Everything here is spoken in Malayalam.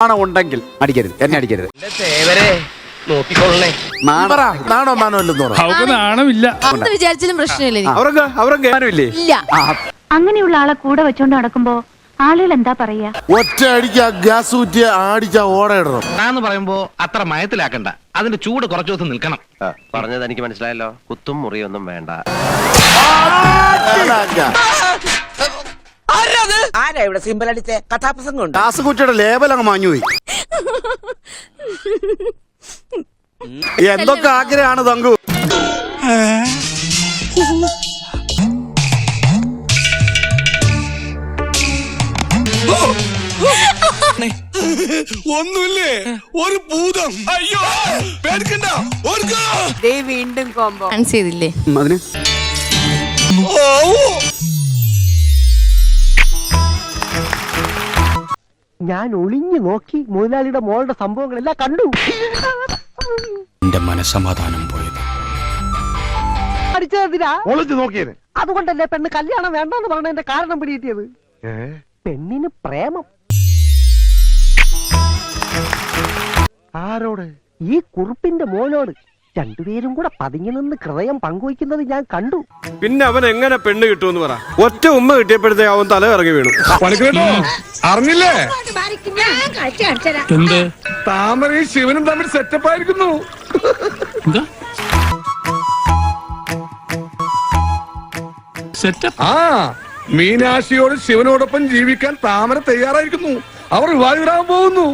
ഉണ്ടെങ്കിൽ അടിക്കരുത് എന്നെ അടിക്കരുത്. നാണം. മാനോ ഇല്ലെന്ന് നാണമില്ല. എന്ത് വിചാരിച്ചാലും പ്രശ്നമില്ല. അവർക്ക് അവർക്ക് ഇല്ല. ആ. അങ്ങനെയുള്ള ആളെ കൂടെ വെച്ചോണ്ട് നടക്കുമ്പോ ആളുകൾ എന്താ പറയാ? ഒറ്റ അടിക്ക് ആ ഗ്യാസ് ഊറ്റി ആടിച്ച ഓടയിടണം എന്ന് പറയുമ്പോ അത്ര മയത്തിലാക്കണ്ട. അതിന്റെ ചൂട് കുറച്ചു ദിവസം നിൽക്കണം. പറഞ്ഞത് എനിക്ക് മനസ്സിലായല്ലോ. കുത്തും മുറിയൊന്നും വേണ്ട. ആരാ ഇവിടെ സിമ്പിൾ അടിച്ച? കഥാപ്രസംഗം ഉണ്ട് ഗ്യാസ് ലേബൽ അങ്ങ് മാഞ്ഞുപോയി എന്തൊക്കെ ആഗ്രഹമാണ് തങ്കു? ഒന്നുമില്ലേ? ഒരു ഭൂതം. അയ്യോ പേടിക്കണ്ട. ഓർക്കോ ദേ വീണ്ടും കോംബോ ചെയ്തില്ലേ? അതിന്? ഞാൻ ഒളിഞ്ഞു നോക്കി മുതലാളിയുടെ മോളുടെ സംഭവങ്ങളെല്ലാം കണ്ടു. എന്റെ മനസമാധാനം പോയത്. അടിച്ചതിനാ ഒളിഞ്ഞു നോക്കിയത് അതുകൊണ്ടല്ലേ പെണ്ണ് കല്യാണം വേണ്ടെന്ന് പറഞ്ഞതിന്റെ കാരണം പിടികിട്ടിയത്? പെണ്ണിന് പ്രേമം. ആരോട്? ഈ കുറുപ്പിന്റെ മോനോട് രണ്ടുപേരും കൂടെ പതിങ്ങി നിന്ന് ഹൃദയം പങ്കുവയ്ക്കുന്നത് ഞാൻ കണ്ടു. പിന്നെ അവൻ എങ്ങനെ പെണ്ണ് കിട്ടുമെന്ന് പറ. ഒറ്റ ഉമ്മ കിട്ടിയപ്പോഴത്തേ അവൻ തല ഇറങ്ങി വീണു. അറിഞ്ഞില്ലേ? എന്ത്? താമരയും ശിവനും തമ്മിൽ സെറ്റപ്പ് ആയിരിക്കുന്നു. എന്താ? സെറ്റപ്പ് ആ മീനാശിയോടും ശിവനോടൊപ്പം ജീവിക്കാൻ താമര തയ്യാറായിരിക്കുന്നു. അവർ വിവാഹിതരാകാൻ പോകുന്നു.